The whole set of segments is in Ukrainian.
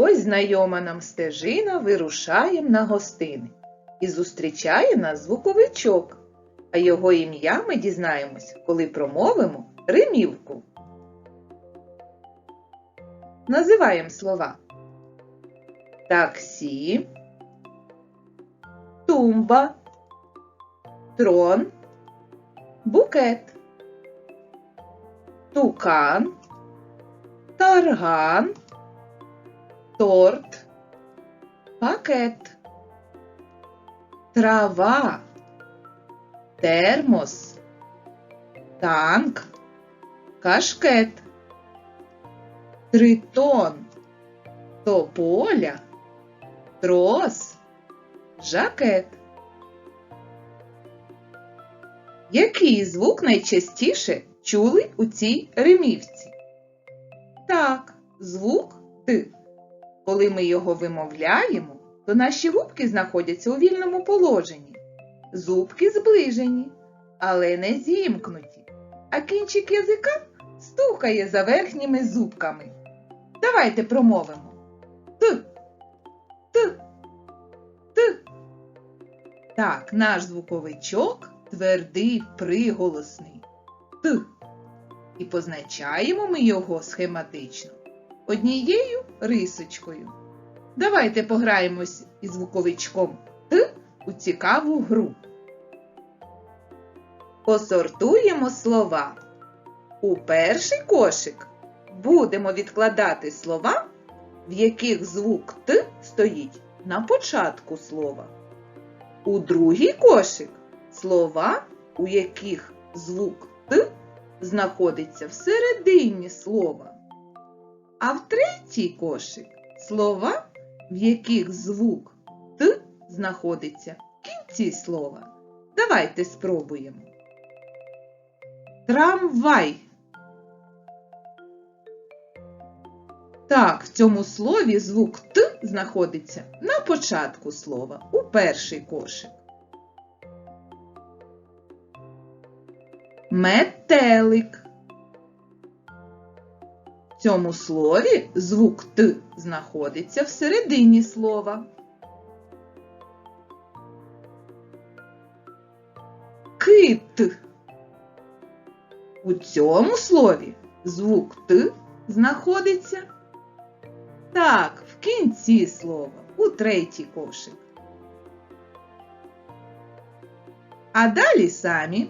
Ось знайома нам стежина вирушаєм на гостини. І зустрічає нас звуковичок. А його ім'я ми дізнаємось, коли промовимо римівку. Називаємо слова. Таксі, тумба, трон, букет, тукан, тарган, торт, пакет, трава, термос, танк, кашкет, тритон, тополя, трос, жакет. Який звук найчастіше чули у цій римівці? Так, звук Т. Коли ми його вимовляємо, то наші губки знаходяться у вільному положенні. Зубки зближені, але не зімкнуті, а кінчик язика стукає за верхніми зубками. Давайте промовимо. Т. Т. Т. Так, наш звуковичок твердий приголосний Т. І позначаємо ми його схематично однією рисочкою. Давайте пограємось із звуковичком Т у цікаву гру. Посортуємо слова. У перший кошик будемо відкладати слова, в яких звук Т стоїть на початку слова. У другий кошик слова, у яких звук Т знаходиться всередині слова. А в третій кошик слова, в яких звук Т знаходиться в кінці слова. Давайте спробуємо. Трамвай. Так, в цьому слові звук Т знаходиться на початку слова у перший кошик. Метелик. Цьому слові звук Т знаходиться всередині слова. Кит. У цьому слові звук Т знаходиться так, в кінці слова, у третій кошик. А далі самі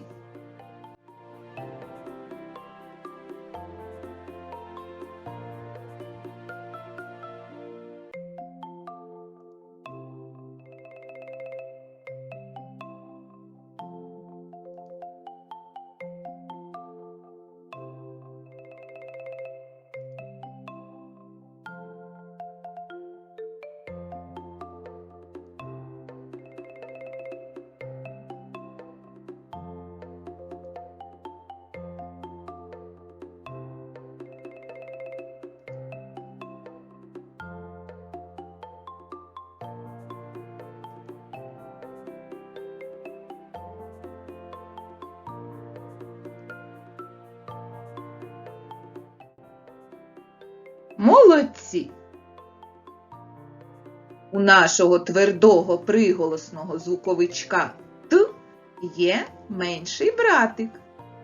Молодці! У нашого твердого приголосного звуковичка Т є менший братик.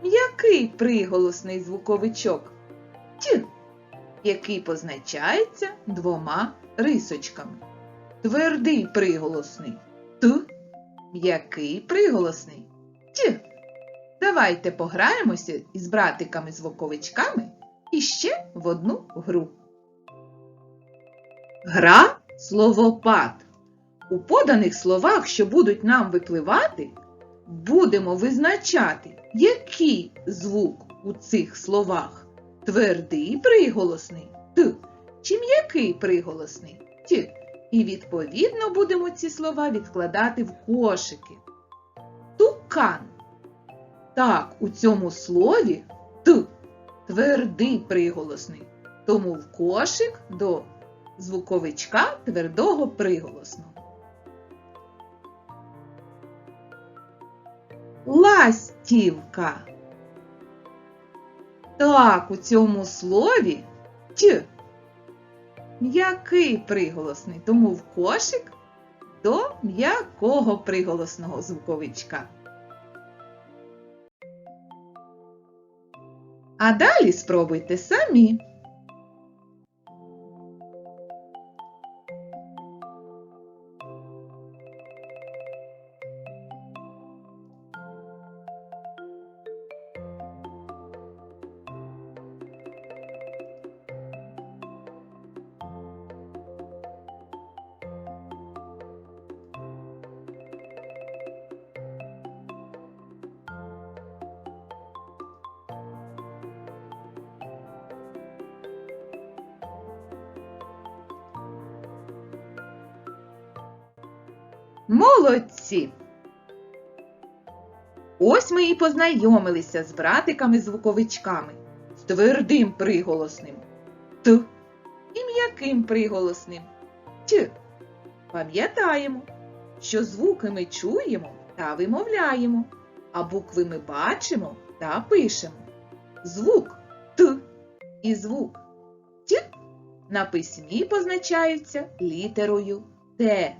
М'який приголосний звуковичок Т, який позначається двома рисочками. Твердий приголосний Т, м'який приголосний Т. Давайте пограємося із братиками-звуковичками іще в одну гру. Гра словопад. У поданих словах, що будуть нам випливати, будемо визначати, який звук у цих словах твердий приголосний Т чи м'який приголосний Т. І відповідно будемо ці слова відкладати в кошики. Тукан. Так, у цьому слові Т твердий приголосний, тому в кошик до звуковичка твердого приголосного. Ластівка. Так, у цьому слові Т м'який приголосний, тому в кошик до м'якого приголосного звуковичка. А далі спробуйте самі. Молодці! Ось ми і познайомилися з братиками-звуковичками, з твердим приголосним Т і м'яким приголосним Т. Пам'ятаємо, що звуки ми чуємо та вимовляємо, а букви ми бачимо та пишемо. Звук Т і звук Т на письмі позначаються літерою Т.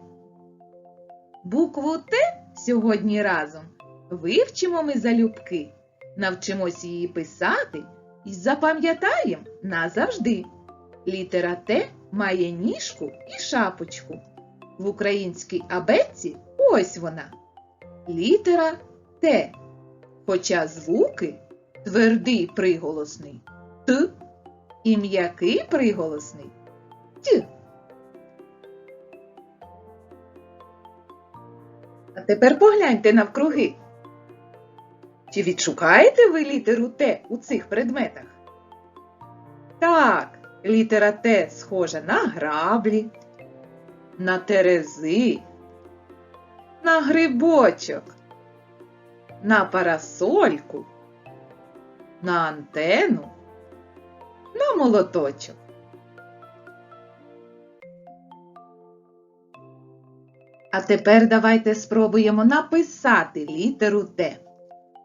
Букву Т сьогодні разом вивчимо ми залюбки, навчимось її писати і запам'ятаємо назавжди. Літера Т має ніжку і шапочку. В українській абетці ось вона. Літера Т. Хоча звуки твердий приголосний Т і м'який приголосний Т. тепер погляньте навкруги. Чи відшукаєте ви літеру Т у цих предметах? Так, літера Т схожа на граблі, на терези, на грибочок, на парасольку, на антенну, на молоточок. А тепер давайте спробуємо написати літеру Т.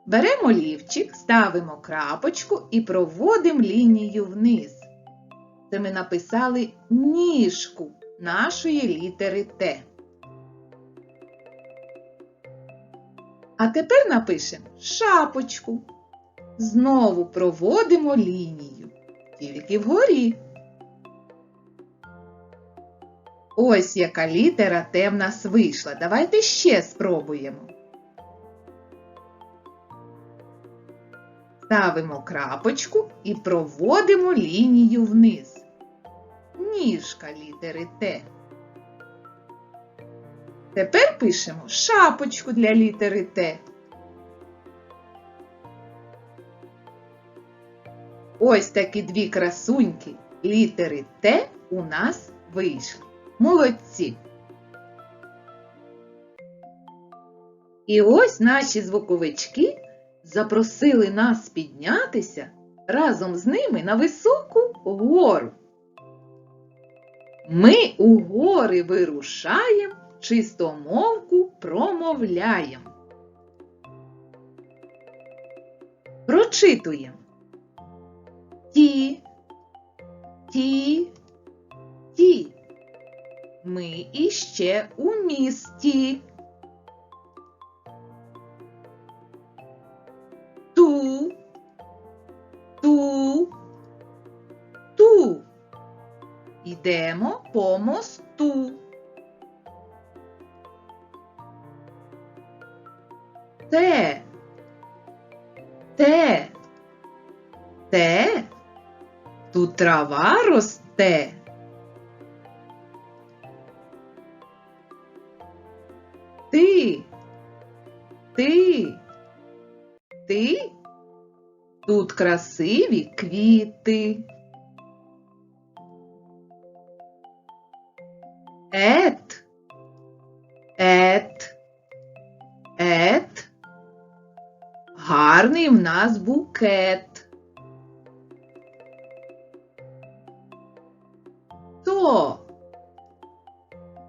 Беремо лівчик, ставимо крапочку і проводимо лінію вниз. Це ми написали ніжку нашої літери Т. А тепер напишемо шапочку. Знову проводимо лінію, тільки вгорі. Ось яка літера Т в нас вийшла. Давайте ще спробуємо. Ставимо крапочку і проводимо лінію вниз. Ніжка літери Т. Тепер пишемо шапочку для літери Т. Ось такі дві красуньки літери Т у нас вийшли. Молодці! І ось наші звуковички запросили нас піднятися разом з ними на високу гору. Ми у гори вирушаєм, чистомовку промовляєм. Прочитуємо. Ті, ті, ті. Ми іще у місті. Ту, ту, ту. Йдемо по мосту. Те, те, те. Тут трава росте. Тут красиві квіти. Ет, ет, ет. Гарний в нас букет. То,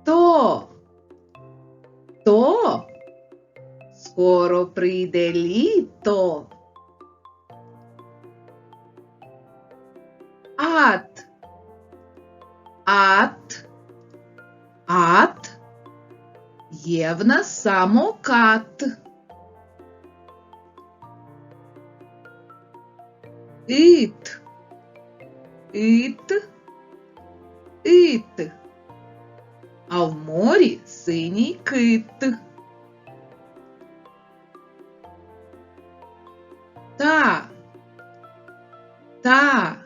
то, то. Скоро прийде літо. Ат, ат, ат. Є в нас самокат. Ит, ит, ит. А в морі синій кит. Та, та,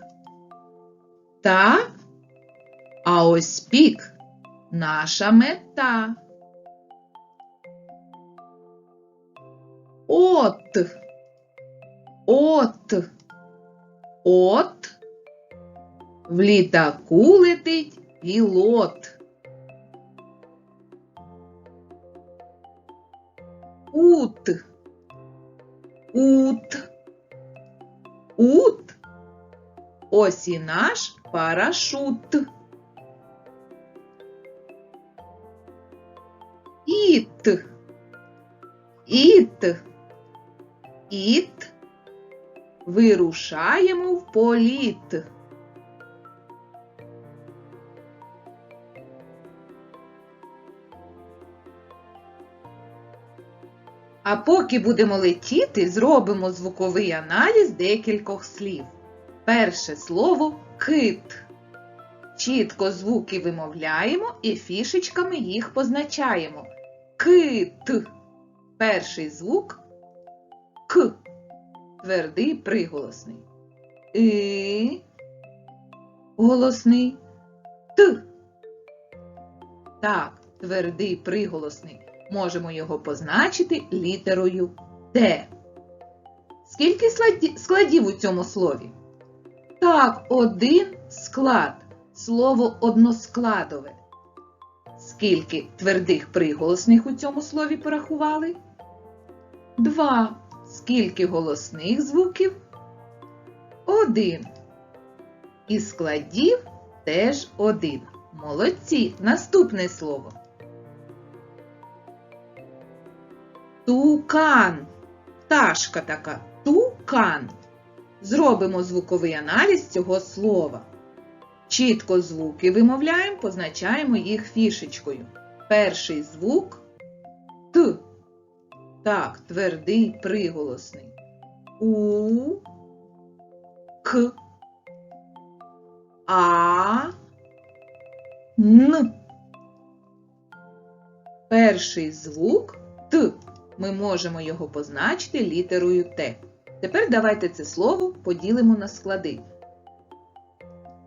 Та, а ось пік наша мета. От, от, от, в літаку летить пілот. Ут, ут, ут. Ось і наш парашут. Іт, іт, іт. Вирушаємо в політ. А поки будемо летіти, зробимо звуковий аналіз декількох слів. Перше слово кит. Чітко звуки вимовляємо і фішечками їх позначаємо. Кит. Перший звук К. Твердий приголосний. И. Голосний Т. Так, твердий приголосний. Можемо його позначити літерою Т. Скільки складів у цьому слові? Так, один склад. Слово односкладове. Скільки твердих приголосних у цьому слові порахували? Два. Скільки голосних звуків? Один. І складів теж один. Молодці. Наступне слово. Тукан. Пташка така. Тукан. Зробимо звуковий аналіз цього слова. Чітко звуки вимовляємо, позначаємо їх фішечкою. Перший звук Т. Так, твердий приголосний. У. К. А. Н. Перший звук Т. Ми можемо його позначити літерою Т. Тепер давайте це слово поділимо на склади.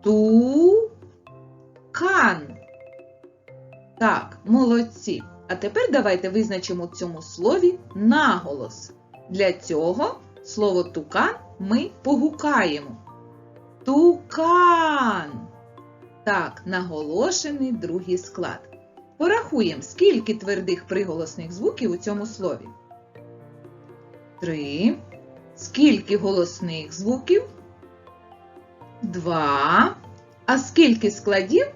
Ту-кан. Так, молодці. А тепер давайте визначимо цьому слові наголос. Для цього слово тукан ми погукаємо. Тукан. Так, наголошений другий склад. Порахуємо, скільки твердих приголосних звуків у цьому слові. Три. Скільки голосних звуків? Два. А скільки складів?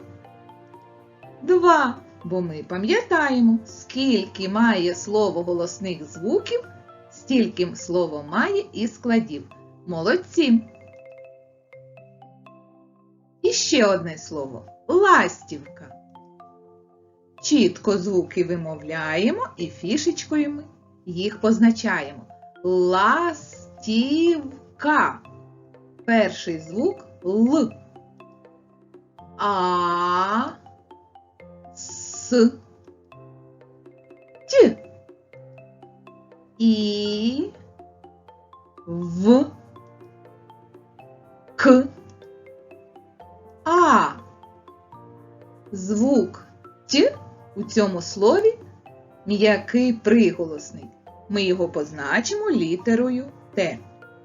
Два. Бо ми пам'ятаємо, скільки має слово голосних звуків, стільки слово має і складів. Молодці. І ще одне слово ластівка. Чітко звуки вимовляємо і фішечкою ми їх позначаємо. Ластівка. Перший звук Л. А. С. Т. І. В. К. А. Звук Т у цьому слові м'який приголосний. Ми його позначимо літерою Т.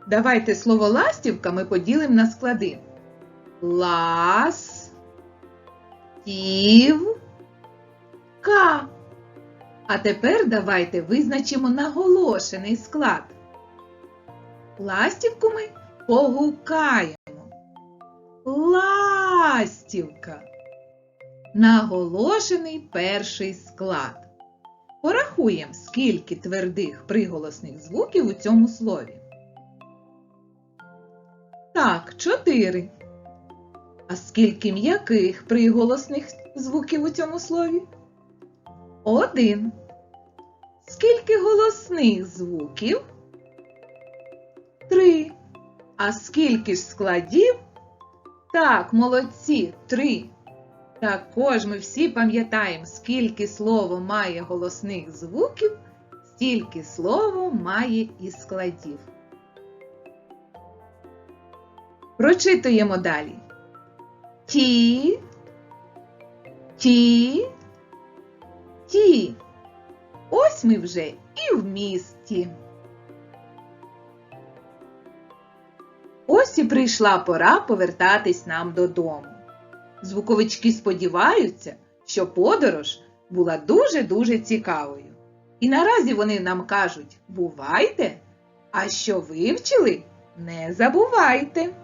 Давайте слово ластівка ми поділимо на склади. Лас. Тів. А тепер давайте визначимо наголошений склад. Ластівку ми погукаємо. Ластівка. Наголошений перший склад. Порахуємо, скільки твердих приголосних звуків у цьому слові. Так, чотири. А скільки м'яких приголосних звуків у цьому слові? Один. Скільки голосних звуків? Три. А скільки ж складів? Так, молодці, три. Також ми всі пам'ятаємо, скільки слово має голосних звуків, стільки слово має і складів. Прочитуємо далі. Ті, ті, ті. Ось ми вже і в місті. Ось і прийшла пора повертатись нам додому. Звуковички сподіваються, що подорож була дуже-дуже цікавою. І наразі вони нам кажуть бувайте, а що вивчили, не забувайте.